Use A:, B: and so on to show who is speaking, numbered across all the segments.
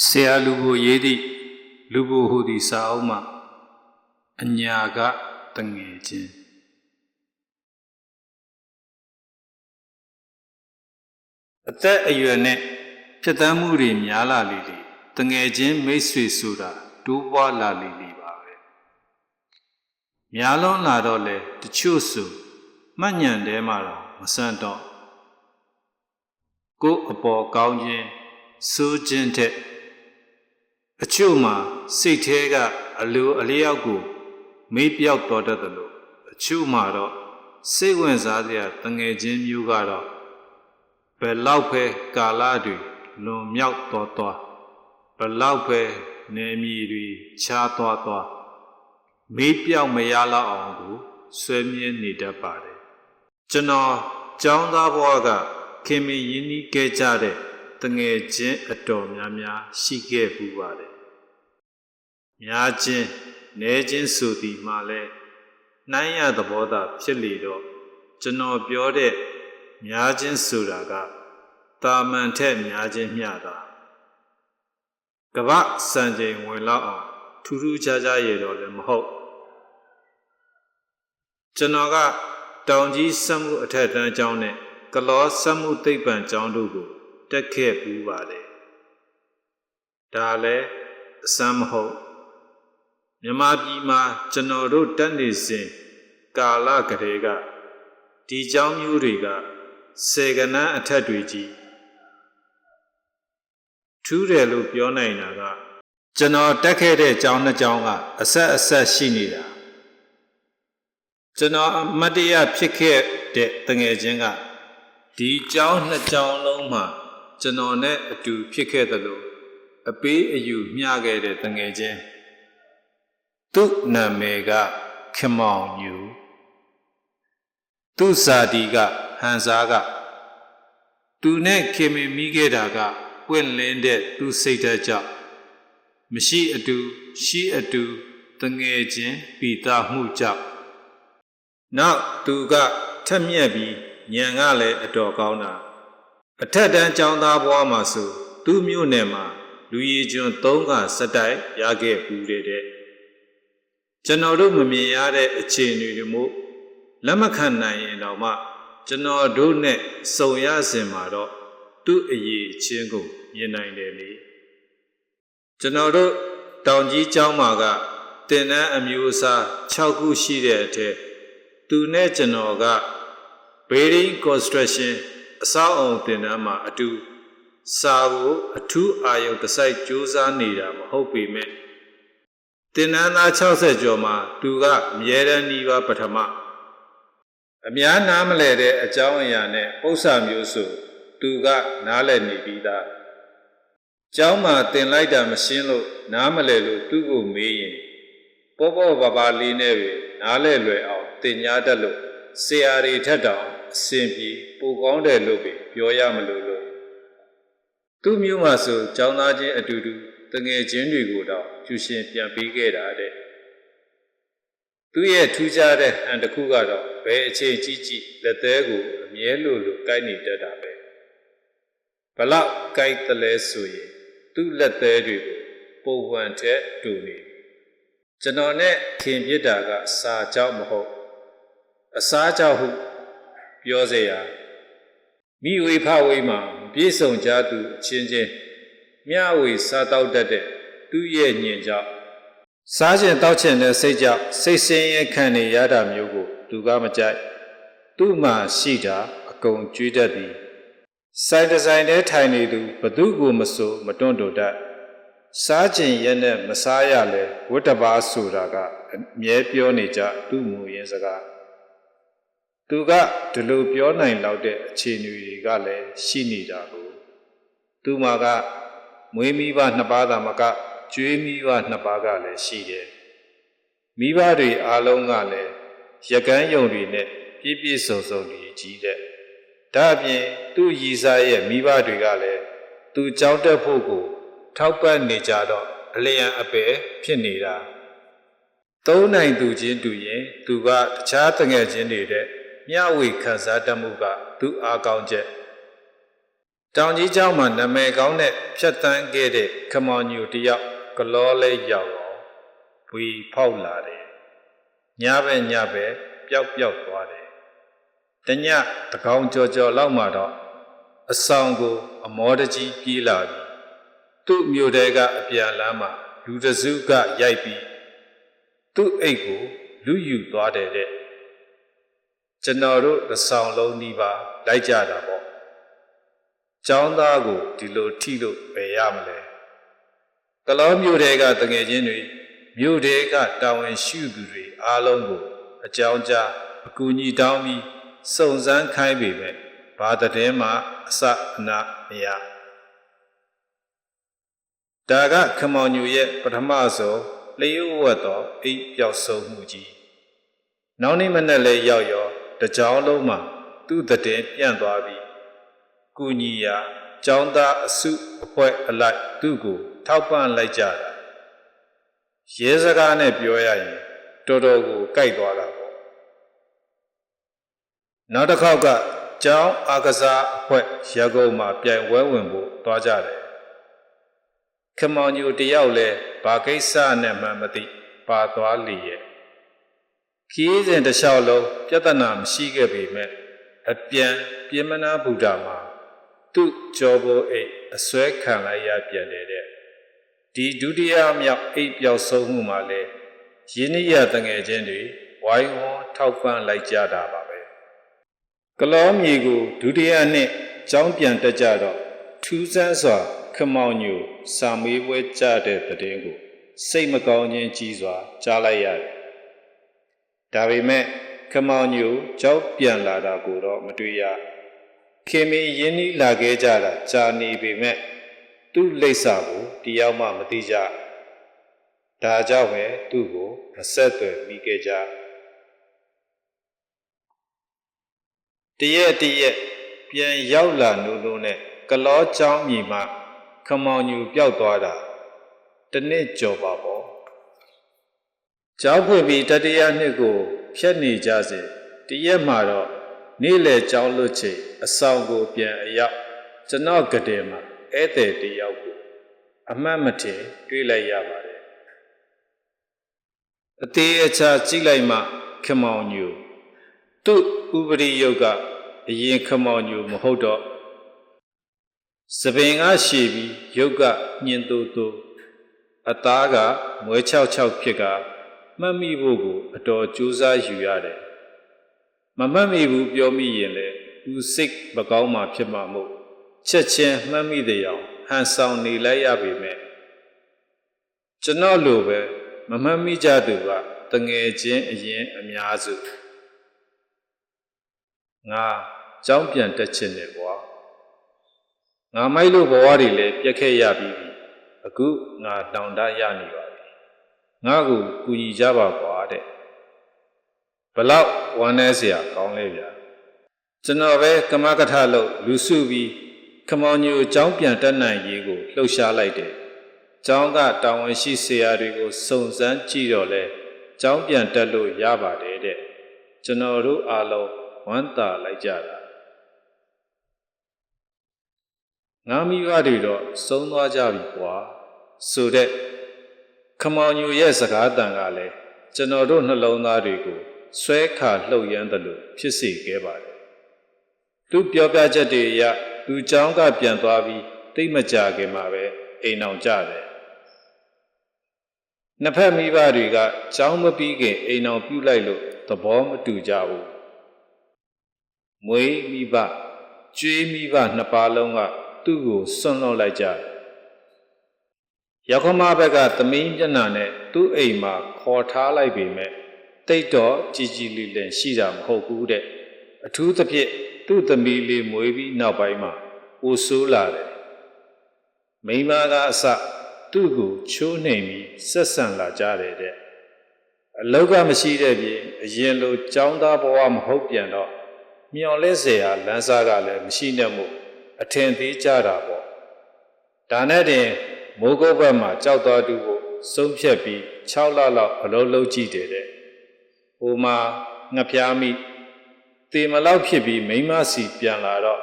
A: ဆရာလူကိုရေးသည့်လူဘိုဟူသည်စာအုပ်မှအညာကတငယ်ချင်းအသက်အရွယ်နဲ့ဖြစ်တမ်းမှုတွေများလာလေလေတငယ်ချင်းမိတ်ဆွေဆိုတာတိုးပွားလာလေလေပါပဲများလွန်းလာတော့လေတချို့ဆိုမှတ်ညံတဲမှာတော့မဆန့်တော့ကိုယ်အပေါ်ကောင်းခြင်းစိုးခြင်းတဲ့ အချို့မှာစိတ်แท้ကအလိုအလျောက်ကို မေးပြောက်တော်တတ်တယ်လို့အချို့မှာတော့စိတ်ဝင်စားစရာတငယ်ချင်းမျိုးကတော့ဘယ်လောက်ပဲကာလတွေလွန်မြောက်တော်တော်ဘယ်လောက်ပဲနေမီတွေခြားသွားသွားမေးပြောက်မရလောက်အောင်ကိုဆွဲမြဲနေတတ်ပါတယ်ကျွန်တော်ကျောင်းသားဘဝကခင်မင်ရင်းနှီးခဲ့ကြတဲ့တငယ်ချင်းအတော်များများရှိခဲ့ပူပါတယ် များချင်းနဲချင်းဆိုသည်မှလည်းနှိုင်းရသဘောသာဖြစ်လေတော့ကျွန်တော်ပြောတဲ့များချင်းဆိုတာကတာမန်ထက်များချင်းမျှတာကပ္ပစံချိန်ဝင်လောက်အောင်ထူးထူးခြားခြားရတော့လည်းမဟုတ်ကျွန်တော်ကတောင်ကြီးစက်မှုအထက်တန်းကျောင်းနဲ့ကလောစက်မှုသိပ္ပံကျောင်းတို့ကိုတက်ခဲ့ပူးပါတယ်ဒါလည်းအစမ်းမဟုတ် မြမပြည်မှာကျွန်တော်တို့တက်နေစဉ်ကာလကလေးကဒီเจ้าမျိုးတွေကစေကနန်းအထက်တွေကြီးထူးတယ်လို့ပြောနိုင်တာကကျွန်တော်တက်ခဲ့တဲ့เจ้าနှစ်เจ้าကအဆက်အဆက်ရှိနေတာကျွန်တော်အမတ်တရဖြစ်ခဲ့တဲ့တငယ်ချင်းကဒီเจ้าနှစ်เจ้าလုံးမှာကျွန်တော်နဲ့အတူဖြစ်ခဲ့သလိုအပေးအယူမျှခဲ့တဲ့တငယ်ချင်း သူ့နာမည်ကခင်မောင်ညူသူ့ဇာတိကဟန်စားကသူနဲ့ခင်မင်မိခဲ့တာကပွင့်လင်းတဲ့သူစိတ်ဓာတ်ကြောင့်မရှိအတူရှိအတူတငယ်ချင်းပိတာမှုကြောင့်နောက်သူကထက်မြက်ပြီးညံကလည်းအတော်ကောင်းတာအထက်တန်းကျောင်းသားဘဝမှာဆိုသူ့မြို့နယ်မှာလူရည်ကျွန်း၃ကစက်တိုက်ရခဲ့ပူတဲ့တဲ့ ကျွန်တော်တို့မမြင်ရတဲ့အခြေအနေတွေမို့လက်မခံနိုင်ရင်တော့မှကျွန်တော်တို့နဲ့စုံရစင်မှာတော့သူ့အရေးချင်းကိုမြင်နိုင်တယ်လေကျွန်တော်တို့တောင်ကြီးကျောင်းမှာကတင်တန်းအမျိုးအစား6ခုရှိတဲ့အထက်သူနဲ့ကျွန်တော်က building construction အဆောက်အုံတင်တန်းမှာအတူစာကိုအထူးအာယုံတစိုက်စူးစမ်းနေတာမဟုတ်ပေမဲ့ တင်နန်းသား60ကျော်မှာသူကအမြဲတမ်းနှီးပါပထမအများနားမလဲတဲ့အကြောင်းအရာနဲ့ဥစ္စာမျိုးဆိုသူကနားလည်နေပြီးသားကျောင်းမှာတင်လိုက်တာမရှင်းလို့နားမလဲလို့သူ့ကိုမေးရင်ပေါ့ပေါ့ပါပါလေးနဲ့ပဲနားလဲလွယ်အောင်တင်ညာတတ်လို့ဆရာတွေထက်တောင်အစင်ပြေပိုကောင်းတယ်လို့ပဲပြောရမလို့လို့သူ့မျိုးမှာဆိုចောင်းသားချင်းအတူတူ တငယ်ချင်းတွေကိုတော့ကျူရှင်ပြန်ပေးခဲ့တာတဲ့သူ့ရဲ့ထူးခြားတဲ့ဟန်တစ်ခုကတော့ဘယ်အချိန်ကြီးကြီးလက်သေးကိုအမြဲလို့လို့ကိုက်နေတတ်တာပဲဘလောက်ကိုက်တလဲဆိုရင်သူ့လက်သေးတွေကိုပုံဝံထက်တူနေကျွန်တော်နဲ့ခင်ပြစ်တာကစာကြောက်မဟုတ်အစားကြောက်ဟုပြောเสียရမိဝေဖဝေးမှာပြည့်စုံကြသူအချင်းချင်း မျှဝေစားတောက်တတ်တဲ့သူ့ရဲ့ညင်ကြောင့်စားခြင်းတောက်ခြင်းနဲ့စိတ်ကြောင့်စိတ်ဆင်းရဲခံနေရတာမျိုးကိုသူကမကြိုက်သူ့မှာရှိတာအကုန်ကျွေးတတ်သည်ဆိုင်ဒီဇိုင်ထဲထိုင်နေသူဘသူကိုမဆိုမတွန့်တိုတတ်စားခြင်းရဲ့နဲ့မစားရလဲဝတ္တပါဆိုတာကအမြဲပြောနေကြသူ့မူရင်းစကားသူကဒီလိုပြောနိုင်လောက်တဲ့အခြေအနေတွေကလည်းရှိနေတာကိုသူမှာက မွေးမိဘနှစ်ပါးသာမကကျွေးမိဘနှစ်ပါးကလည်းရှိတယ်မိဘတွေအားလုံးကလည်းရကန်းယုံတွေနဲ့ပြည့်ပြည့်စုံစုံတွေကြီးတဲ့ဒါအပြင်သူ့ရည်စားရဲ့မိဘတွေကလည်းသူကြောင်းတက်ဖို့ကို ထောက်ပံ့နေကြတော့အလျံအပယ်ဖြစ်နေတာသုံးနိုင်သူချင်းတူရင် သူကတခြားတငယ်ချင်းတွေတဲ့မျှဝေခံစားတတ်မှုက သူအားကောင်းချက် တောင်ကြီးကျောင်းမှာနာမည်ကောင်းတဲ့ဖြတ်တန်းခဲ့တဲ့ခမောင်ညူတယောက်ကလောလဲရောက်အောင်ဘွေဖောက်လာတယ်ညဘက်ညဘက်ပျောက်ပျောက်သွားတယ်တညတကောင်ကြော်ကြော်လောက်မှတော့အဆောင်ကို အမောတကြီးပြေးလာပြီသူ့မြို့တဲကအပြာလမ်းမှာလူတစုကရိုက်ပြီးသူ့အိတ်ကို လူယူသွားတယ်တဲ့ကျွန်တော်တို့တစ်ဆောင်လုံးဒီပါလိုက်ကြတာပေါ့ ကျောင်းသားကိုဒီလိုထိလို့ပယ်ရမလဲကလောမြို့တဲကတငယ်ချင်းတွေမြို့တဲကတာဝန်ရှိသူတွေအားလုံးကို အကြောင်းကြားအကူအညီတောင်းပြီးစုံစမ်းခိုင်းပေမဲ့ဘာတည်င်းမှအစအနာမရဒါကခမောင်ညူရဲ့ပထမဆုံးလျှို့ဝတ်သောအိပ်ပျောက်ဆုံးမှုကြီးနောက်နေ့မနေ့လဲရောက်ရောတကြောင်လုံးမှာသူ့တည်င်းပြန့်သွားပြီး ကုညီယာကျောင်းသားအစုအဖွဲ့အလိုက်သူ့ကို ထောက်ပံ့လိုက်ကြတာရဲစကားနဲ့ပြောရရင်တော်တော်ကိုကြိုက်သွားတာပေါ့နောက်တစ်ခေါက်ကကျောင်းအာကစားအဖွဲ့ရကုန်းမှာပြိုင်ပွဲဝင်ဖို့သွားကြတယ်ခမောင်ညူတယောက်လဲဘာကိစ္စနဲ့မှမသိပါသွားလေရဲ့ခီးစဉ်တစ်လျှောက်လုံးပြဿနာမရှိခဲ့ပေမဲ့အပြန်ပြင်းမနာဗုဒ္ဓမှာ သူ့ကြောဘိုးအိတ်အစွဲခံလိုက်ရပြန်တယ်တဲ့ဒီဒုတိယမြောက်အိတ်ပျောက်ဆုံးမှုမှာလဲရင်းနှီးရတငယ်ချင်းတွေဝိုင်းဝန်းထောက်ပံ့လိုက်ကြတာပါပဲကလောမြေကိုဒုတိယနှစ်ကျောင်းပြန်တက်ကြတော့ထူးဆန်းစွာခမောင်ညိုစာမေးပွဲကြတဲ့တဲ့င်းကိုစိတ်မကောင်းခြင်းကြီးစွာကြားလိုက်ရတယ်ဒါပေမဲ့ခမောင်ညိုကျောင်းပြန်လာတာကိုတော့မတွေ့ရ ခင်မင်းရင်းနှီးလာခဲ့ကြတာကြာနေပေမဲ့သူ့လိပ်စာကိုတရားမှမသိကြဒါကြောင့်ပဲသူ့ကိုမဆက်သွယ်မိခဲ့ကြတရက်တရက်ပြန်ရောက်လာနိုးနိုးနဲ့ကလောချောင်းမြေမှခမောင်ညူပျောက်သွားတာတနစ်ကျော်ပါပေါ့ကျောင်းဖွင့်ပြီးတတိယနှစ်ကို ဖြတ်နေကြစေတရက်မှတော့ နေ့လေကျောင်းလွတ်ချိန်အဆောင်ကိုပြန်အရောက်ကျွန်တော်ကတဲ့မှာဧည့်သည်တယောက်ကိုအမှတ်မထင်တွေ့လိုက်ရပါတယ်အသေးအချာကြည့်လိုက်မှခမောင်ညူသူ့ဥပရိယုတ်ကအရင်ခမောင်ညူမဟုတ်တော့သပင်ကရှည်ပြီးရုပ်ကညင်တူတူအသားကမွဲချောက်ချောက်ဖြစ်ကမှတ်မိဖို့ကို အတော်ကြိုးစားယူရတယ် မမှတ်မိဘူးပြောမိရင်လေသူစိတ်မကောင်းမှဖြစ်မှာမို့ချက်ချင်းမှတ်မိတဲ့အောင်ဟန်ဆောင်နေလိုက်ရပေမဲ့ကျွန်တော်လိုပဲမမှတ်မိကြသူကတငယ်ချင်းအရင်အများစုငါကြောင်းပြန်တက်ချင်တယ်ကွာငါမိုက်လို့ဘဝတွေလည်းပြက်ခဲ့ရပြီးပြီအခုငါတောင်တရနေပါပြီငါ့ကိုကူညီကြပါကွာတဲ့ ဘလောက်ဝမ်းနည်းစရာကောင်းလဲဗျာကျွန်တော်ပဲကမကထလို့လူစုပြီးခမောင်ညိုအကြောင်းပြန်တက်နိုင်ရေးကိုလှုပ်ရှားလိုက်တယ်။ကျောင်းကတာဝန်ရှိဆရာတွေကိုစုံစမ်းကြည့်တော့လဲကျောင်းပြန်တက်လို့ရပါတယ်တဲ့။ကျွန်တော်တို့အားလုံးဝမ်းသာလိုက်ကြတာ။ငါမိဘတွေတော့ဆုံးသွားကြပြီကွာ။ဆိုတဲ့ခမောင်ညိုရဲ့စကားတန်ကလည်းကျွန်တော်တို့နှလုံးသားတွေကို ဆွဲခါလှုပ်ရမ်းတယ်လို့ဖြစ်စေခဲ့ပါတယ်။သူပြောပြချက်တွေအရသူเจ้าကပြန်သွားပြီးတိတ်မကြခင်မှာပဲအိမ်အောင်ကြတယ်။နှစ်ဖက်မိဘတွေကเจ้าမပြီးခင်အိမ်အောင်ပြုတ်လိုက်လို့သဘောမတူကြဘူး။မွေးမိဘကျွေးမိဘနှစ်ပါးလုံးကသူ့ကိုစွန့်လွတ်လိုက်ကြတယ်။ရောက်ခမဘက်ကသမီးမျက်နှာနဲ့သူ့အိမ်မှာခေါ်ထားလိုက်ပေမဲ့ တိတ်တော့ကြည်ကြည်လင်လင်ရှိတာမဟုတ်ဘူးတဲ့အထူးသဖြင့်သူ့သမီးလေးမွေးပြီးနောက်ပိုင်းမှာအိုဆိုးလာတယ်မိမကအစသူ့ကိုချိုးနှိမ်ပြီးဆက်ဆံလာကြတယ်တဲ့အလောက်ကမရှိတဲ့ပြင်အရင်လိုចောင်းသားဘဝမဟုတ်ပြန်တော့မျော်လင့်စရာလမ်းစားကလည်းမရှိနဲ့မို့အထင်သေးကြတာပေါ့ဒါနဲ့တင်မိုးကုတ်ဘက်မှာကြောက်သွားသူကိုဆုံးဖြတ်ပြီး6လလောက်အလုံးလုံးကြည့်တယ်တဲ့ ဟိုမှာငှက်ပြားမိတေမလောက်ဖြစ်ပြီးမိမစီပြန်လာတော့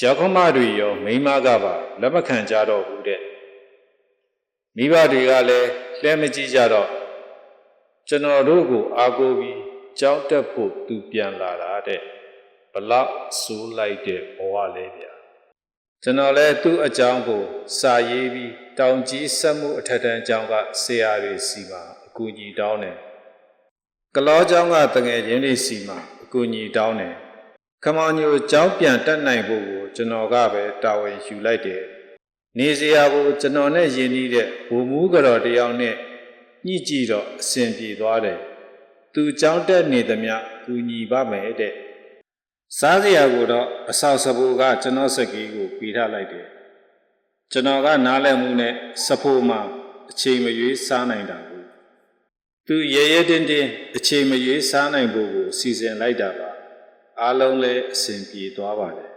A: ရောက်ခမတွေရောမိန်းမကပါလက်မခံကြတော့ဘူးတဲ့မိဘတွေကလည်းလဲမကြည့်ကြတော့ကျွန်တော်တို့ကိုအားကိုးပြီးကြောက်တက်ဖို့သူပြန်လာတာတဲ့ဘလောက်ဆိုးလိုက်တဲ့ဘဝလေးဗျာကျွန်တော်လည်းသူ့အကြောင်းကို စာရေးပြီးတောင်ကြီးစက်မှုအထက်တန်းကျောင်းကဆရာတွေစီမှာအကူအညီတောင်းတယ် ကလောကျောင်းကတငယ်ချင်းတွေစီမှာအကူအညီတောင်းတယ်ခမောင်ညိုကျောင်းပြန်တက်နိုင်ဖို့ကိုကျွန်တော်ကပဲတာဝန်ယူလိုက်တယ်နေစရာကိုကျွန်တော်နဲ့ယဉ်ဤတဲ့ဘုံမူးကတော်တယောက်နဲ့ညှိကြည့်တော့အဆင်ပြေသွားတယ်သူကျောင်းတက်နေသမျှကူညီပါမယ်တဲ့စားစရာကိုတော့အဆောက်စပူကကျွန်တော်စကီးကိုပေးထားလိုက်တယ်ကျွန်တော်ကနားလည်မှုနဲ့စဖိုးမှအချိန်မရွေးစားနိုင်တာကို သူရဲရဲတင်းတင်းအချိန်မရွေးစားနိုင်ဖို့ကိုစီစဉ်လိုက်တာပါအားလုံးလည်းအဆင်ပြေသွားပါတယ်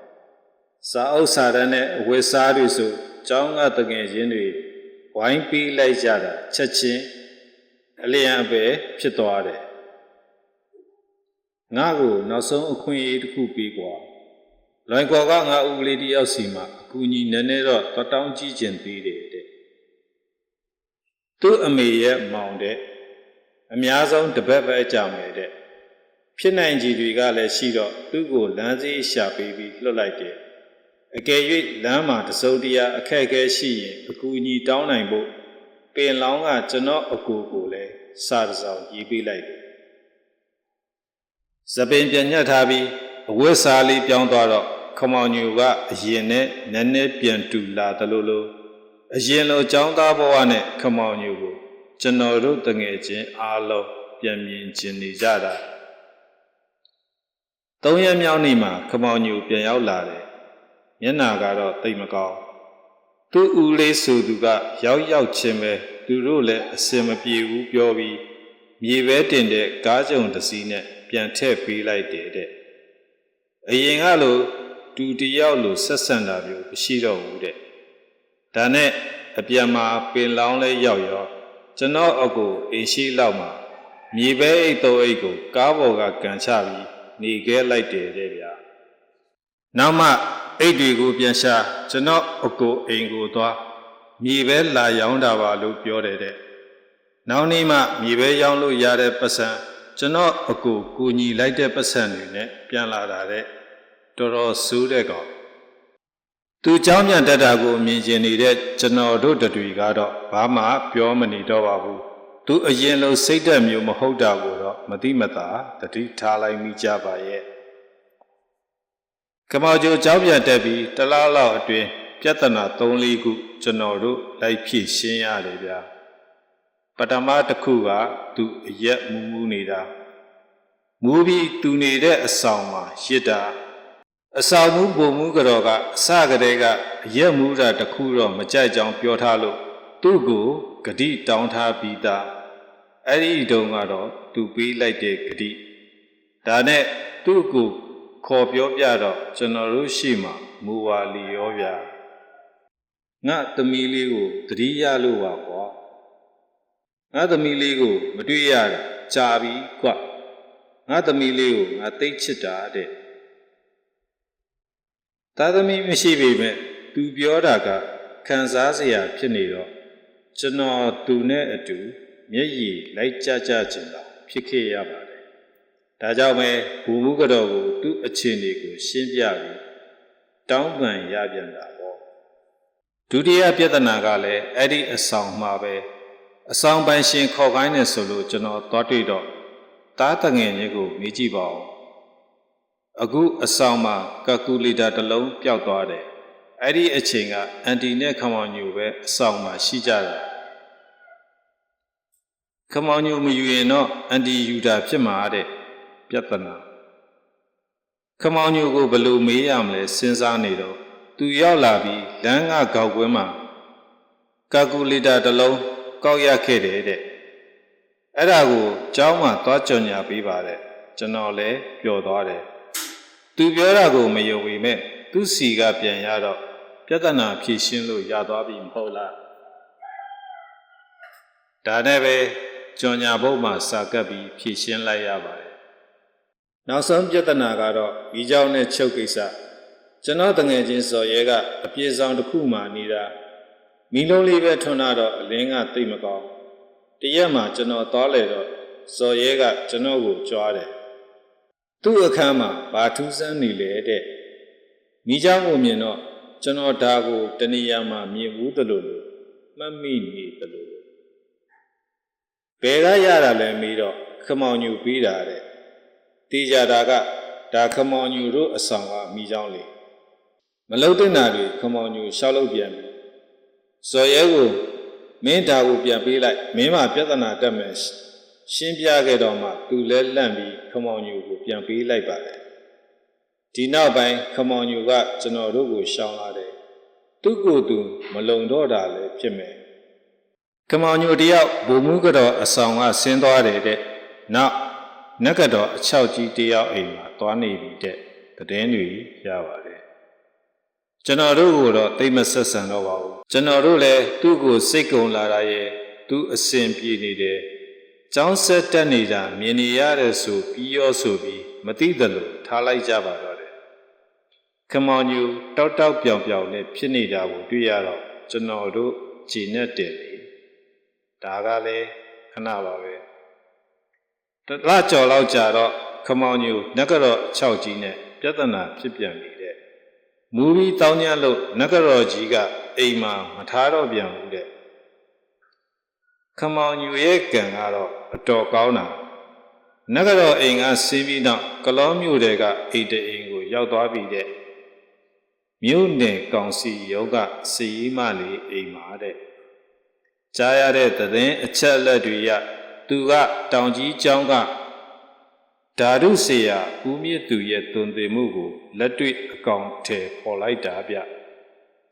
A: စာအုပ်စာတမ်းနဲ့အဝတ်စားတွေဆိုကျောင်းကတငယ်ချင်းတွေဝိုင်းပြီးလိုက်ကြတာချက်ချင်းအလျံအပဲဖြစ်သွားတယ်ငါ့ကိုနောက်ဆုံးအခွင့်အရေးတစ်ခုပေးကွာလွိုင်ကော်ကငါဦးကလေးတယောက်စီမှာအကူအညီနည်းနည်းတော့တတောင်းကြည့်ခြင်းသေးတယ်တဲ့သူ့အမေရဲ့မောင်တဲ့ အများဆုံးတပတ်ပဲကြာမယ်တဲ့ဖြစ်နိုင်ကြီးတွေကလည်းရှိတော့သူ့ကိုလမ်းစည်းရှာပေးပြီးလွတ်လိုက်တယ်အကယ်၍လမ်းမှာတစုံတရာအခက်အခဲရှိရင်အကူအညီတောင်းနိုင်ဖို့ပင်လောင်းကကျွန်တော်အကူကိုလည်းစာတစ်စောင်ရေးပေးလိုက်တယ်။သပင်ပြန်ညှက်ထားပြီးအဝတ်စားလေးပြောင်းသွားတော့ခမောင်ညူကအရင်နဲ့နည်းနည်းပြန်တူလာသလိုလိုအရင်လိုចောင်းသားဘဝနဲ့ခမောင်ညူကို ကျွန်တော်တို့တငယ်ချင်းအားလုံးပြန်မြင်ကျင်နေကြတာ။သုံးရက်မြောက်နေ့မှာခမောင်ညူပြန်ရောက်လာတယ်။မျက်နာကတော့တိတ်မကောင်းသူ့ဦးလေးဆိုသူကရောက်ရောက်ချင်းပဲသူတို့လည်းအစင်မပြေဘူးပြောပြီးမြေပဲတင်တဲ့ကားကြုံတစ်စီးနဲ့ပြန်ထည့်ပေးလိုက်တယ်တဲ့အရင်ကလိုတူတယောက်လိုဆက်ဆံတာမျိုးမရှိတော့ဘူးတဲ့ဒါနဲ့အပြန်မှာပင်လောင်းလဲရောက်ရော ကျွန်တော်အကူအိရှိလောက်မှာမြေပဲအိတ်တော့အိတ်ကို ကားပေါ်ကကန်ချပြီးနေခဲ့လိုက်တယ်တဲ့ဗျာနောက်မှအိတ်တွေကိုပြန်ရှာကျွန်တော်အကိုအိမ်ကိုသွားမြေပဲလာရောင်းတာပါလို့ပြောတယ်တဲ့နောက်နေ့မှမြေပဲရောင်းလို့ရတဲ့ပတ်စံကျွန်တော်အကိုကူညီလိုက်တဲ့ပတ်စံတွေနဲ့ပြန်လာတာတဲ့တော်တော်စူးတဲ့ကောင် သူเจ้าမြန်တက်တာကိုမြင်ကျင်နေတဲ့ကျွန်တော်တို့တတွေကတော့ဘာမှပြောမနေတော့ပါဘူးသူအရင်လိုစိတ်သက်မျိုးမဟုတ်တာကိုတော့မတိမတာတတိထားလိုက်မိကြပါရဲ့ကမောင်ကျော်ကြောင်းပြန်တက်ပြီးတလားလောက်အတွင်းပြဿနာ3-4ခုကျွန်တော်တို့လိုက်ဖြည့်ရှင်းရတယ်ဗျာပထမတစ်ခုကသူအရက်မူးမူးနေတာမူးပြီးသူနေတဲ့အဆောင်မှာရစ်တာ အဆောင်မူးပုံမူးကြော်ကအစကတည်းကအရက်မူးတာတစ်ခုတော့မကြိုက်ကြောင်ပြောထားလို့သူ့ကိုဂတိတောင်းထားပြီးသားအဲ့ဒီတုန်းကတော့သူပေးလိုက်တဲ့ဂတိဒါနဲ့သူ့ကိုခေါ်ပြောပြတော့ကျွန်တော်တို့ရှိမှမူဝါလီရောဗျာငါသမီးလေးကိုတတိယလို့ပါကွာငါသမီးလေးကိုမတွေ့ရတာကြာပြီကွငါသမီးလေးကိုငါသိချစ်တာတဲ့ သားသမီးမရှိပေမဲ့သူပြောတာကခံစားစရာဖြစ်နေတော့ကျွန်တော်သူနဲ့အတူမျက်ရည်လိုက်ကြကြချင်တာဖြစ်ခဲ့ရပါတယ်ဒါကြောင့်ပဲဘူမှုကတော်ကိုသူ့အခြေအနေကိုရှင်းပြပြီးတောင်းပန်ရပြန်တာပေါ့ဒုတိယပြဿနာကလည်းအဲ့ဒီအဆောင်မှာပဲအဆောင်ပိုင်ရှင်ခေါ်ခိုင်းနေဆိုလို့ကျွန်တော်သွားတွေ့တော့တားတငယ်ကြီးကိုမေးကြည့်ပါဦး အခုအဆောင်မှာကယ်ကူလေတာတစ်လုံးပျောက်သွားတယ်အဲ့ဒီအချိန်ကအန်တီနဲ့ခမောင်ညူပဲအဆောင်မှာရှိကြတယ်ခမောင်ညူမယူရင်တော့အန်တီယူတာဖြစ်မှာတဲ့ပြဿနာခမောင်ညိုကိုဘလို့မေးရမလဲစဉ်းစားနေတော့သူရောက်လာပြီးလမ်းကကောက်ကွင်းမှာကာကူလီတာတစ်လုံးကောက်ရခဲ့တယ်တဲ့အဲ့ဒါကိုကျောင်းမှာသွားကြော်ညာပေးပါတဲ့ကျွန်တော်လည်းပျော်သွားတယ် သူပြောတာကိုမယုံပေမဲ့သူစီကပြန်ရတော့ပြဿနာဖြေရှင်းလို့ရသွားပြီမဟုတ်လားဒါနဲ့ပဲကြော်ညာဘုတ်မှာစာကပ်ပြီးဖြေရှင်းလိုက်ရပါတယ်နောက်ဆုံးပြဿနာကတော့မိเจ้าနဲ့ချုပ်ကိစ္စ ကျွန်တော်တငယ်ချင်းစော်ရဲကအပြေဆောင်တစ်ခုမှနေတာမိလုံးလေးပဲထွန်းလာတော့အလင်းကသိပ်မကောင်းတရက်မှကျွန်တော်သွားလေတော့စော်ရဲကကျွန်တော်ကိုကြွားတယ် သူ့အခန်းမှာဘာထူးဆန်းနေလဲတဲ့မိเจ้าကိုမြင်တော့ကျွန်တော်ဒါကိုတဏှာမှာမြင်ဘူးတလို့လို့မှတ်မိနေတလို့လို့ဘယ်ကရတာလဲမေးတော့ခမောင်ညူပြီးတာတဲ့တေးကြတာကဒါခမောင်ညူတို့အဆောင်ကမိเจ้าလေ မလုတ်တဲ့နာတွေခမောင်ညူရှောက်လို့ပြန်ပြီဇော်ရဲကိုမင်းဒါကိုပြန်ပေးလိုက်မင်းမပြဿနာတက်မယ် ရှင်းပြခဲ့တော့မှသူလဲလန့်ပြီးခမောင်ညူကိုပြန်ပေးလိုက်ပါတယ်ဒီနောက်ပိုင်းခမောင်ညူကကျွန်တော်တို့ကိုရှောင်လာတယ်သူ့ကိုယ်သူမလုံတော့တာလည်းဖြစ်မယ်ခမောင်ညူတယောက်ဘုံမှုကတော့အဆောင်ကဆင်းသွားတယ်တဲ့နောက်နက်ကတော့အချောက်ကြီးတယောက်အိမ်မှာသွားနေပြီတဲ့တည်င်းတွေရပါတယ်ကျွန်တော်တို့ကိုတော့တိတ်မဆက်ဆံတော့ပါဘူးကျွန်တော်တို့လည်းသူ့ကိုစိတ်ကုံလာတာရဲ့သူအစဉ်ပြေနေတယ် ကျောင်းဆက်တက်နေတာမြင်နေရတယ်ဆိုပြီးရောဆိုပြီးမသိတယ်လို့ထားလိုက်ကြပါတော့တယ်ခမောင်ညူတောက်တောက်ပြောင်ပြောင်နဲ့ဖြစ်နေတာကိုတွေ့ရတော့ကျွန်တော်တို့ကြည်နဲ့တယ်လေဒါကလည်းခဏပါပဲတလားကြော်လောက်ကြာတော့ခမောင်ညူနက်ကတော့6ကြီးနဲ့ပြဿနာဖြစ်ပြန်ပြီတဲ့မူပြီးတောင်းညလို့နဂရောကြီးကအိမ်မှာမထားတော့ပြန်ဘူးတဲ့ ခမောင်ညူရဲ့ကံကတော့အတော်ကောင်းတာနဂရောအိမ်ကဆင်းပြီးတော့ကလောမြို့တဲကအိမ်တအိမ်ကိုရောက်သွားပြီတဲ့မြို့နယ်ကောင်စီရုံးကစီရီမလေးအိမ်မှာတဲ့ကြားရတဲ့သတင်းအချက်အလက်တွေရသူကတောင်ကြီးကျောင်းကဓာတုဆေယဦးမြင့်သူရဲ့သွန်သင်မှုကိုလက်တွေ့အကောင်ထဲပေါ်လိုက်တာဗျ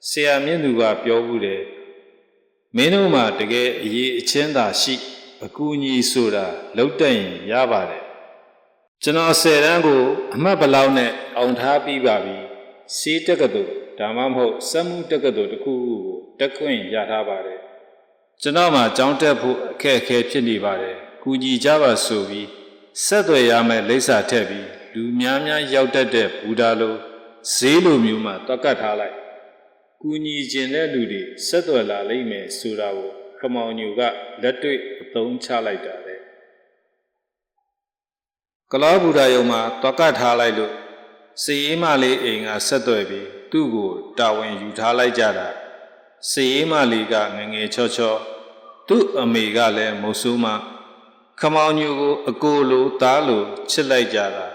A: ဆရာမြင့်သူကပြောဘူးတယ် မင်းတို့မှာတကယ်အရေးအချင်းသာရှိ အကူအညီဆိုတာလောက်တက်ရင်ရပါတယ်ကျွန်တော်ဆယ်တန်းကိုအမှတ်ဘလောက်နဲ့အောင်ထားပြီးပါပြီစီးတက္ကသိုလ်ဒါမှမဟုတ်စက်မှုတက္ကသိုလ်တစ်ခုခုကိုတက်ခွင့်ရထားပါတယ်ကျွန်တော်မှကြောင်းတက်ဖို့အခက်အခဲဖြစ်နေပါတယ်ကူညီကြပါဆိုပြီးဆက်သွယ်ရမယ့်လိပ်စာထည့်ပြီးလူများများရောက်တတ်တဲ့ဘူဒါလိုဈေးလိုမျိုးမှတွက်ကတ်ထားလိုက်။ ကူညီခြင်းတဲ့လူတွေဆက်သွယ်လာလိမ့်မယ်ဆိုတာကိုခမောင်ညူကလက်တွေ့အသုံးချလိုက်တာလေ။ကလောဘူဒါယုံမှာတွက်ကတ်ထားလိုက်လို့စီရေးမလေးအိမ်ကဆက်သွယ်ပြီးသူ့ကိုတာဝန်ယူထားလိုက်ကြတာ။စီရေးမလေးကငငယ်ချောချောသူ့အမေကလည်းမုတ်ဆိုးမခမောင်ညူကို အကိုလိုသားလိုချစ်လိုက်ကြတာ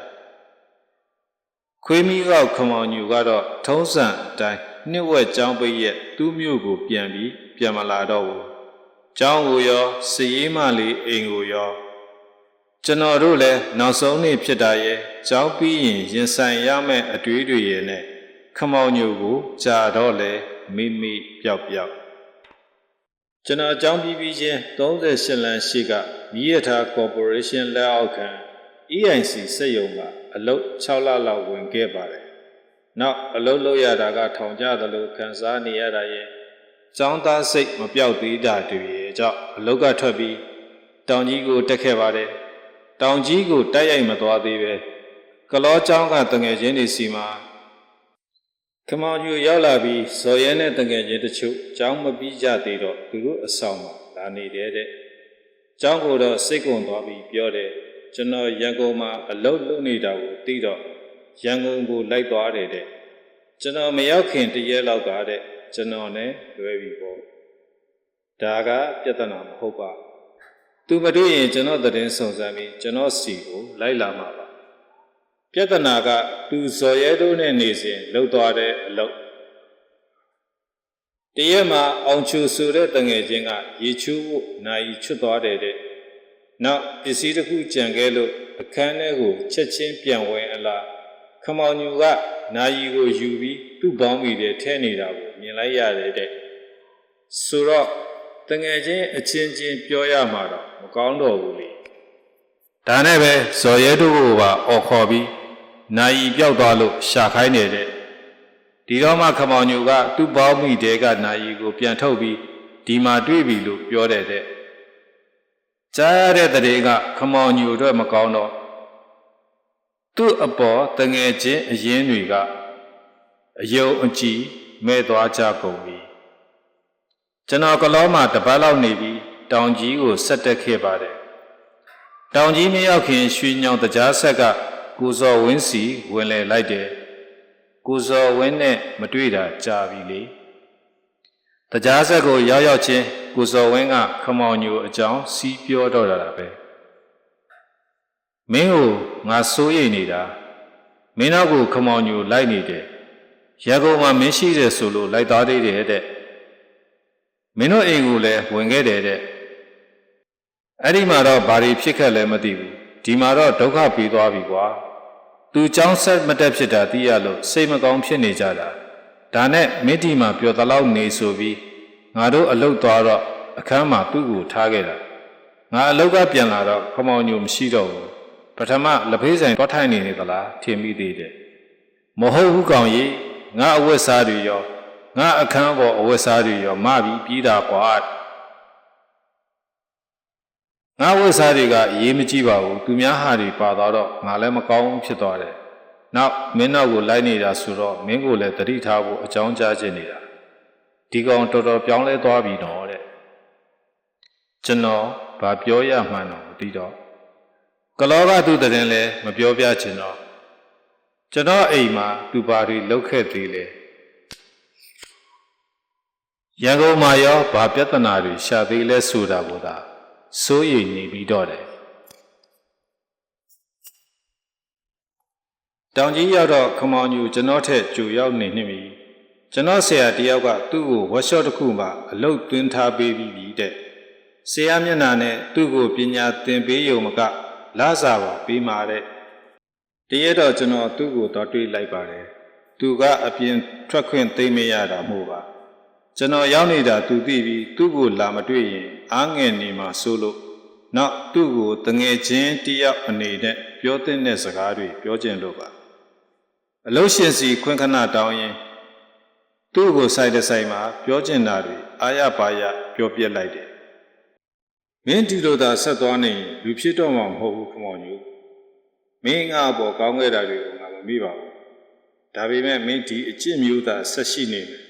A: ခွေးမီးကောက်ခမောင်ညူကတော့ထုံးစံအတိုင်း နှစ်ဝက်ကြောင်းပိတ်ရဲ့သူ့မြို့ကိုပြန်ပြီးပြန်မလာတော့ဘူးကျောင်းကိုရောစည်ရေးမလေးအိမ်ကိုရောကျွန်တော်တို့လည်းနောက်ဆုံးနေ့ဖြစ်တာရဲ့ကျောင်းပြီးရင်ရင်ဆိုင်ရမယ့်အတွေးတွေရဲ့နဲ့ခမောင်ညူကိုကြာတော့လေမိမိပျောက်ပျောက်ကျွန်တော်အကြောင်းပြီးပြီးချင်း38လမ်းရှိကမိရထားကော်ပိုရေးရှင်းလက်အောက်ခံ EIC စက်ရုံကအလုပ်6လလောက်ဝင်ခဲ့ပါတယ်။ နောက်အလုပ်လုပ်ရတာကထောင်ကြသလိုခံစားနေရတာရဲ့ចောင်းသားစိတ်မပြောက်သေးတာတွေရဲ့ကြောင့်အလုပ်ကထွက်ပြီးတောင်ကြီးကိုတက်ခဲ့ပါတယ်။တောင်ကြီးကိုတိုက်ရိုက်မသွားသေးပဲကလောចောင်းကတငယ်ချင်းတွေစီမှာခမောင်ယူရောက်လာပြီးဇော်ရဲနဲ့တငယ်ချင်းတချို့ចောင်းမပြီးကြသေးတော့သူတို့အဆောင်မှာလာနေတယ်တဲ့။ចောင်းကိုတော့စိတ်ကုံသွားပြီးပြောတယ်ကျွန်တော်ရန်ကုန်မှာအလုပ်လုပ်နေတာကိုသိတော့ ရန်ကုန်ကိုလိုက်သွားတယ်တဲ့ကျွန်တော်မရောက်ခင်တရက်လောက်ကတဲ့ကျွန်တော်နဲ့လွဲပြီပေါ့ဒါကပြဿနာမဟုတ်ပါသူမတွေ့ရင်ကျွန်တော်သတင်းစုံစမ်းပြီးကျွန်တော်စီကိုလိုက်လာမှာပါပြဿနာကသူဇော်ရဲတို့နဲ့နေစဉ်လှုပ်သွားတဲ့အလုပ်တရက်မှာအောင်ချူဆိုတဲ့တငယ်ချင်းကရေချိုးဖို့နိုင်ချွတ်သွားတယ်တဲ့နောက်ပစ္စည်းတစ်ခုကြံခဲ့လို့အခန်းထဲကိုချက်ချင်းပြန်ဝင်အလား ခမောင်ညူကနာယီကိုယူပြီးသူ့ဘောင်းမီတွေထဲနေတာကိုမြင်လိုက်ရတယ်တဲ့ဆိုတော့တငယ်ချင်းအချင်းချင်းပြောရမှာတော့မကောင်းတော့ဘူးလေဒါနဲ့ပဲဇော်ရဲတို့ကိုပါអော်ခေါ်ပြီးနာယီပြောက်သွားလို့ရှာခိုင်းနေတဲ့ဒီတော့မှခမောင်ညူကသူ့ဘောင်းမီတဲကနာယီကိုပြန်ထုတ်ပြီးဒီမှာတွေ့ပြီလို့ပြောတဲ့တဲ့ကြားရတဲ့တရေကခမောင်ညူအတွက်မကောင်းတော့ သူ့အပေါ်တငယ်ချင်းအရင်တွေကအယုံအကြည်မဲ့သွားကြကုန်ပြီကျွန်တော်ကလောမှာတပတ်လောက်နေပြီးတောင်ကြီးကိုဆက်တက်ခဲ့ပါတယ်တောင်ကြီးမရောက်ခင်ရွှေညောင်တကြားဆက်ကကိုစော်ဝင်းစီဝင်လေလိုက်တယ်ကိုစော်ဝင်းနဲ့မတွေ့တာကြာပြီလေတကြားဆက်ကိုရောက်ရောက်ချင်းကိုစော်ဝင်းကခမောင်ညိုအကြောင်းစီးပြောတော့တာပဲ မင်းကိုငါစိုးရိမ်နေတာမင်းနောက်ကိုခမောင်ညိုလိုက်နေတယ်ရကုန်မှာမင်းရှိတယ်ဆိုလို့လိုက်သားသေးတယ်တဲ့မင်းတို့အိမ်ကိုလည်းဝင်ခဲ့တယ်တဲ့အဲ့ဒီမှာတော့ဘာတွေဖြစ်ခဲ့လဲမသိဘူးဒီမှာတော့ဒုက္ခပြီးသွားပြီကွာသူចောင်းဆက်မတက်ဖြစ်တာသိရလို့စိတ်မကောင်းဖြစ်နေကြတာဒါနဲ့မိတီမှာပြောတလောက်နေဆိုပြီးငါတို့အလုတ်သွားတော့အခန်းမှာသူ့ကိုထားခဲ့တာငါအလုတ်ကပြန်လာတော့ခမောင်ညိုမရှိတော့ဘူး ထမလက်ဖေးဆိုင်တော့ထိုင်နေနေသလားထင်မိသေးတယ်မဟုတ်ဘူးကောင်ကြီးငါအဝတ်စားတွေရောငါအခန်းပေါ်အဝတ်စားတွေရောမပြီးပြီးတာကွာငါဝတ်စားတွေကအေးမကြည့်ပါဘူးသူများဟာတွေပါသွားတော့ငါလည်းမကောင်းဘူးဖြစ်သွားတယ်နောက်မင်းနောက်ကိုလိုက်နေတာဆိုတော့မင်းကိုလည်းတတိထားဖို့အကြောင်းကြားချင်နေတာဒီကောင်တော်တော်ပြောင်းလဲသွားပြီတော့တဲ့ကျွန်တော်ဗာပြောရမှန်းတော့မသိတော့ ကလောကသူတရင်လည်းမပြောပြချင်တော့ကျွန်တော်အိမ်မှာသူပါတွေလောက်ခဲ့သေးလေရန်ကုန်မှာရောဗာပြဿနာတွေရှာသေးလဲဆိုတာကိုသာစိုးရိမ်နေပြီးတော့တယ်တောင်ကြီးရောက်တော့ခမောင်ညူကျွန်တော်ထက်ကြိုရောက်နေနှင့်ပြီကျွန်တော်ဆရာတယောက်ကသူ့ကိုဝက်ရှော့တစ်ခုမှအလုပ်သွင်းထားပေးပြီးပြီတဲ့ဆရာမျက်နှာနဲ့သူ့ကိုပညာသင်ပေးရုံမက လာစာပါပေးมาတဲ့တရက်တော့ကျွန်တော်သူ့ကိုတော့တွေးလိုက်ပါတယ်သူကအပြင်ထွက်ခွင့်သိမ်းမရတာမို့ပါကျွန်တော်ရောက်နေတာသူသိပြီးသူ့ကိုလာမတွေ့ရင်အားငယ်နေမှာစိုးလို့နောက်သူ့ကိုတငယ်ချင်းတယောက်အနေနဲ့ပြောတဲ့စကားတွေပြောကျင်လို့ပါအလို့ရှင်စီခွင့်ခဏတောင်းရင်သူ့ကိုဆိုင်တဲ့ဆိုင်မှာပြောကျင်တာတွေအာရပါရပြောပြလိုက်တယ် မင်းဒီလိုသာဆက်သွားနေရင်လူဖြစ်တော့မှာမဟုတ်ဘူးခမောင်ညူမင်းငါအပေါ်ကောင်းခဲ့တာတွေကိုငါမမိပါဘူးဒါပေမဲ့မင်းဒီအကျင့်မျိုးသာဆက်ရှိနေမယ်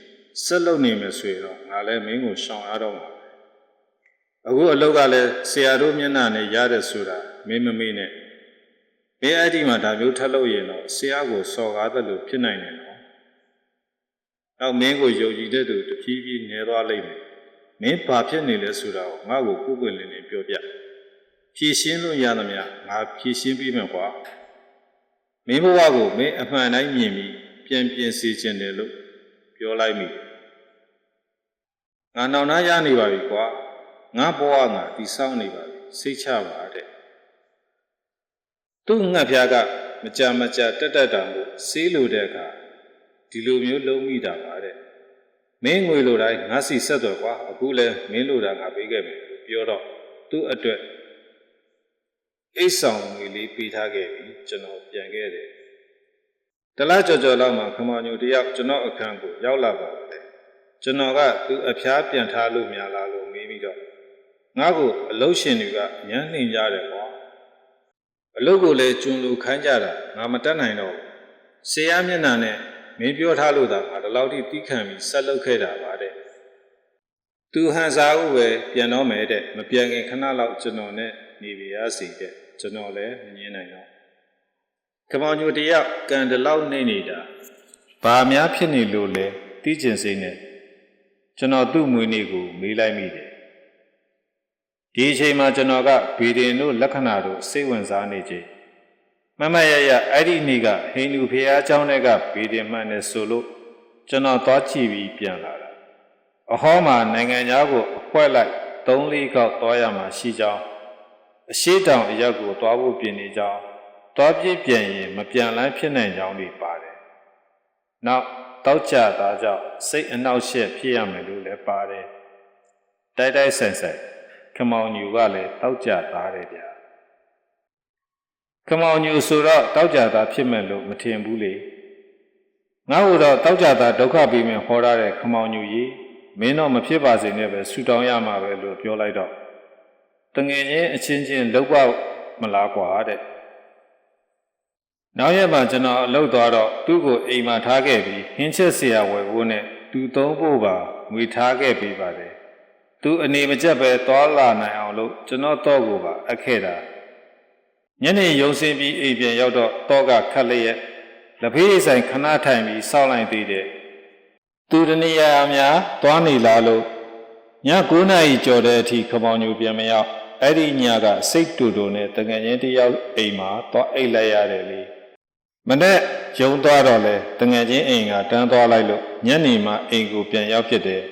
A: ဆက်လုပ်နေမယ်ဆိုရင်တော့ငါလည်းမင်းကိုရှောင်ရတော့မှာအခုအလုပ်ကလည်းဆရာတို့မျက်နှာနဲ့ရတယ်ဆိုတာမင်းမမေ့နဲ့မင်းအဲ့ဒီမှာဒါမျိုးထပ်လုပ်ရင်တော့ဆရာကိုစော်ကားတယ်လို့ဖြစ်နိုင်တယ်နော်နောက်မင်းကိုယုံကြည်တဲ့သူတဖြည်းဖြည်းနေသွားလိမ့်မယ် မင်းဘာဖြစ်နေလဲဆိုတာကိုငါ့ကိုကိုယ်ကိုယ်လင်းလင်းပြောပြဖြည့်ရှင်းလို့ရသမျှငါဖြည့်ရှင်းပြီးမယ်ကွာမင်းဘဝကိုမင်းအမှန်တိုင်းမြင်ပြီးပြန်ပြင်စေခြင်းတယ်လို့ပြောလိုက်မိငါနောင်နာရနေပါပြီကွာငါဘဝငါဒီဆောင်နေပါပြီစိတ်ချပါတဲ့သူ့ငှက်ဖျားကမကြမကြတက်တက်တာမို့ဆေးလိုတဲ့အခါဒီလိုမျိုးလုံးမိတာပါတဲ့ မင်းငွေလိုတိုင်းငါစီဆက်တော့ကွာအခုလဲမင်းလိုတာငါပေးခဲ့မယ်လို့ပြောတော့သူ့အတွက်အိတ်ဆောင်ငွေလေးပေးထားခဲ့ပြီးကျွန်တော်ပြန်ခဲ့တယ်တလားကြော်ကြော်လောက်မှခမောင်ညိုတယောက်ကျွန်တော်အခန်းကိုရောက်လာပါတယ်ကျွန်တော်ကသူအဖျားပြန်ထားလို့များလားလို့မေးပြီးတော့ငါ့ကိုအလုတ်ရှင်တွေကညှမ်းနှင်ကြတယ်ကွာအလုတ်ကိုလည်းကျွန်းလူခိုင်းကြတာငါမတက်နိုင်တော့ဆရာမျက်နှာနဲ့ မင်းပြောထားလို့သာငါဒီလောက်ထိတီးခံပြီးဆက်လုပ်ခဲ့တာပါတဲ့သူဟန်စာဥပဲပြန်တော့မယ်တဲ့မပြန်ခင်ခဏလောက်ကျွန်တော်နဲ့နေပြရစီတဲ့ကျွန်တော်လည်းမငင်းနိုင်တော့ခမောင်ညိုတယောက်ကံတလောက်နေနေတာဘာများဖြစ်နေလို့လဲတီးကျင်စိမ့်နဲ့ကျွန်တော်သူ့မွေးနေ့ကိုမေးလိုက်မိတယ်ဒီအချိန်မှာကျွန်တော်ကဗီဒင်တို့လက္ခဏာတို့စိတ်ဝင်စားနေချိန် မမရရအဲ့ဒီနေ့ကဟိန္ဒူဘုရားကျောင်းထဲကဗေဒင်မှန်နဲ့ဆိုလို့ကျွန်တော်သွားကြည့်ပြီးပြန်လာတာအဟောမှာနိုင်ငံသားကိုအခွက်လိုက်၃၄ခေါက်သွားရမှာရှိကြောင်းအရှိတောင်အရက်ကိုသွားဖို့ပြင်နေကြောင်းသွားပြည့်ပြန်ရင်မပြန်လန်းဖြစ်နိုင်ကြောင်းတွေပါတယ်။နောက်တောက်ကြသားကြောင့်စိတ်အနှောက်အယှက်ဖြစ်ရမယ်လို့လည်းပါတယ်။တိုက်တိုက်ဆန်ဆန်ခမောင်ညူကလည်းတောက်ကြသားတယ်ဗျာ ခမောင်ညူဆိုတော့တောက်ကြသားဖြစ်မယ်လို့မထင်ဘူးလေ။ငါ့ဟိုတော့တောက်ကြသားဒုက္ခပြီးမယ်ဟောရတဲ့ခမောင်ညူကြီးမင်းတော့မဖြစ်ပါစေနဲ့ပဲဆူတောင်းရမှာပဲလို့ပြောလိုက်တော့တငယ်ချင်းအချင်းချင်းလောက်ပါမလားကွာတဲ့နောက်ရက်မှကျွန်တော်အလုပ်သွားတော့သူ့ကိုအိမ်မှာထားခဲ့ပြီးဟင်းချက်ဆရာဝယ်ဖို့နဲ့သူသုံးဖို့ပါငွေထားခဲ့ပေးပါတယ်သူအနေမကျက်ပဲသွားလာနိုင်အောင်လို့ကျွန်တော်တော့ကိုပါအပ်ခဲ့တာ ညနေရုံစင်းပြီးအိမ်ပြန်ရောက်တော့တော့ကခက်လျက်လက်ဖေးဆိုင်ခဏထိုင်ပြီးစောင့်လိုက်သေးတယ်သူတနေရာများသွားနေလားလို့ည9နာရီကျော်တဲ့အထိခမောင်ညူပြန်မရောက်အဲ့ဒီညကစိတ်တူတူနဲ့တငယ်ချင်းတစ်ယောက်အိမ်မှာသွားအိတ်လိုက်ရတယ်လေမနေ့ယုံသွားတော့လဲတငယ်ချင်းအိမ်ကတန်းသွားလိုက်လို့ညနေမှအိမ်ကိုပြန်ရောက်ဖြစ်တယ်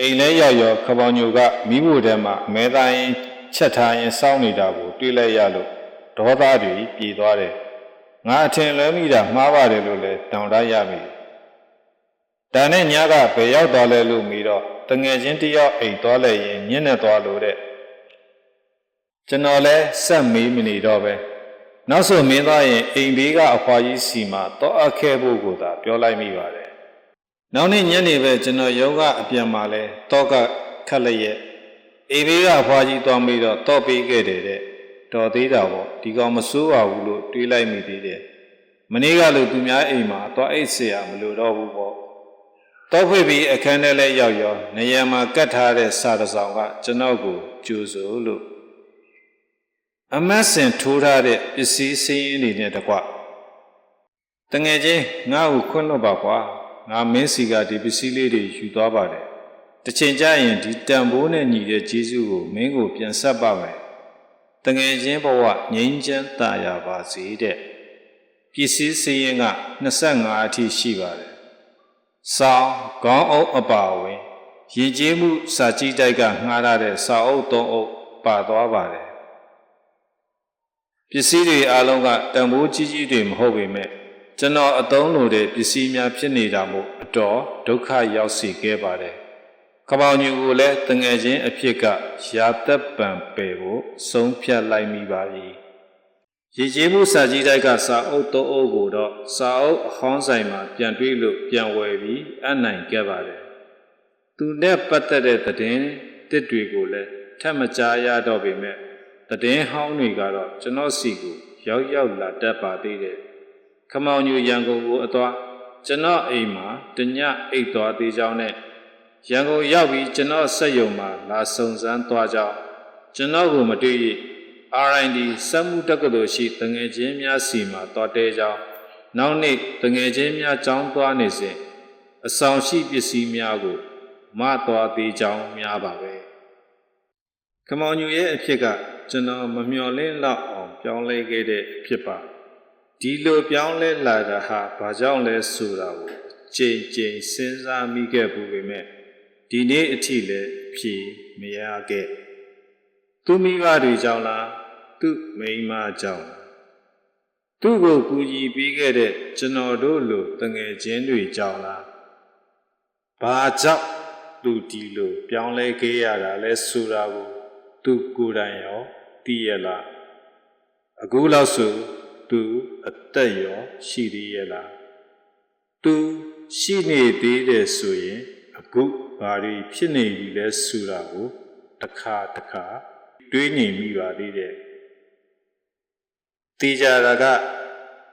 A: အိမ်လဲရောက်ရောခပောင်ညိုကမိဖို့ထဲမှာအမဲသားရင်ချက်ထားရင်စောင်းနေတာကိုတွေ့လိုက်ရလို့ ဒေါသတွေပြေသွားတယ်ငါအထင်လွဲမိတာမှားပါတယ်လို့လဲတောင်းတရပြီဒါနဲ့ညကဘယ်ရောက်သွားလဲလို့မိတော့တငယ်ချင်းတယောက်အိမ်သွားလဲရင်ညနေသွားလို့တဲ့ကျွန်တော်လဲစက်မေးမနေတော့ပဲနောက်ဆိုမင်းသားရင်အိမ်ဘေးကအဖွာကြီးစီမှာတောအပ်ခဲ့ဖို့ကိုသာပြောလိုက်မိပါတယ်။နောက်နေ့ညနေပဲကျွန်တော်ယောဂအပြန်มาလဲတောကခက်လျက်အိမ်ဘေးကအဖွာကြီးသွားပြီးတော့တောပေးခဲ့တယ်တဲ့ တော်သေးတာပေါ့ဒီကောင်မစိုးပါဘူးလို့တွေးလိုက်မိသေးတယ်။မနေ့ကလို့သူများအိမ်မှာသွားအိတ်เสียမလို့တော့ဘူးပေါ့။တောဖွေပြီးအခန်းထဲလဲရောက်ရောနေရာမှာကတ်ထားတဲ့စာတစ်စောင်ကကျွန်တော်ကိုကြိုးစိုးလို့ အမတ်စင်ထိုးထားတဲ့ပစ္စည်းစင်းရင်းတွေနဲ့တကွတငယ်ချင်းငါ့ကိုခွင့်လွတ်ပါကွာငါမင်းစီကဒီပစ္စည်းလေးတွေယူသွားပါတယ်တစ်ချိန်ကျရင်ဒီတန်ဖိုးနဲ့ညီတဲ့ဂျေစုကိုမင်းကိုပြန်ဆက်ပါမယ် တငယ်ချင်းဘဝငြိမ်းချမ်းသာရပါစေတဲ့ပစ္စည်းစင်းရင်းက25အထိရှိပါတယ်စောင်းခေါင်းအုပ်အပါဝင်ရည်ကြီးမှုစာကြည့်တိုက်ကငှားထားတဲ့စာအုပ်သုံးအုပ်ပါသွားပါတယ်ပစ္စည်းတွေအားလုံးကတန်ဖိုးကြီးကြီးတွေမဟုတ်ပေမဲ့ကျွန်တော်အသုံးလိုတဲ့ပစ္စည်းများဖြစ်နေတာမို့အတော်ဒုက္ခရောက်စေခဲ့ပါတယ်။ ခပောင်ညူကိုလည်းတငယ်ချင်းအဖြစ်ကရာသက်ပံပယ်ဖို့ဆုံးဖြတ်လိုက်မိပါပြီ။ရေကြီးမှုစာကြီးတိုက်ကစာအုပ်သုံးအုပ်ကိုတော့စာအုပ်အဟောင်းဆိုင်မှာပြန်တွေ့လို့ပြန်ဝယ်ပြီးအနိုင်ခဲ့ပါတယ်။သူနဲ့ပတ်သက်တဲ့သတင်းတစ်တွေကိုလည်းထပ်မကြားရတော့ပေမဲ့တည်င်းဟောင်းတွေကတော့ကျွန်တော်စီကိုရောက်ရောက်လာတတ်ပါသေးတယ်။ခမောင်ညူရန်ကုန်ကိုအသွားကျွန်တော်အိမ်မှာတညအိတ်သွားသေးကြောင်းနဲ့ ရန်ကုန်ရောက်ပြီးကျွန်တော်ဆက်ယုံမှာလာစုံစမ်းသွားကြောင်းကျွန်တော်ကိုမတွေ့ရ RID စက်မှုတက္ကသိုလ်ရှိတငယ်ချင်းများစီမှာတော်တဲကြောင်းနောက်နေ့တငယ်ချင်းများကြောင်းသွားနေစဉ်အဆောင်ရှိပစ္စည်းများကိုမသွားသေးကြောင်းများပါပဲ။ခမောင်ညူရဲ့အဖြစ်ကကျွန်တော်မမျှော်လင့်တော့အောင်ပြောင်းလဲခဲ့တဲ့အဖြစ်ပါဒီလိုပြောင်းလဲလာတာဟာဘာကြောင့်လဲဆိုတာကိုကြိမ်ကြိမ်စဉ်းစားမိခဲ့ဘူးပေမဲ့ ဒီနေ့အထိလည်းဖြေမရခဲ့သူမိဘတွေကြောင့်လားသူ့မိန်းမကြောင့်လားသူ့ကိုကူညီပေးခဲ့တဲ့ကျွန်တော်တို့လိုတငယ်ချင်းတွေကြောင့်လားဘာကြောင့်သူဒီလိုပြောင်းလဲခဲ့ရတာလဲဆိုတာကိုသူကိုယ်တိုင်ရောသိရလားအခုလောက်ဆိုသူအသက်ရောရှိသေးရဲ့လားသူရှိနေသေးတယ်ဆိုရင်အခု ဘာတွေဖြစ်နေပြီလဲဆိုတာကိုတစ်ခါတစ်ခါတွေးငြိမ်မိပါသေးတယ်တေကြတာက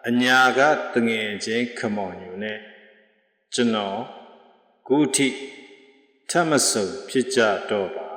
A: အညာကတငယ်ချင်းခမောင်ညူနဲ့ကျွန်တော်ခုထိထပ်မဆုံဖြစ်ကြတော့ပါ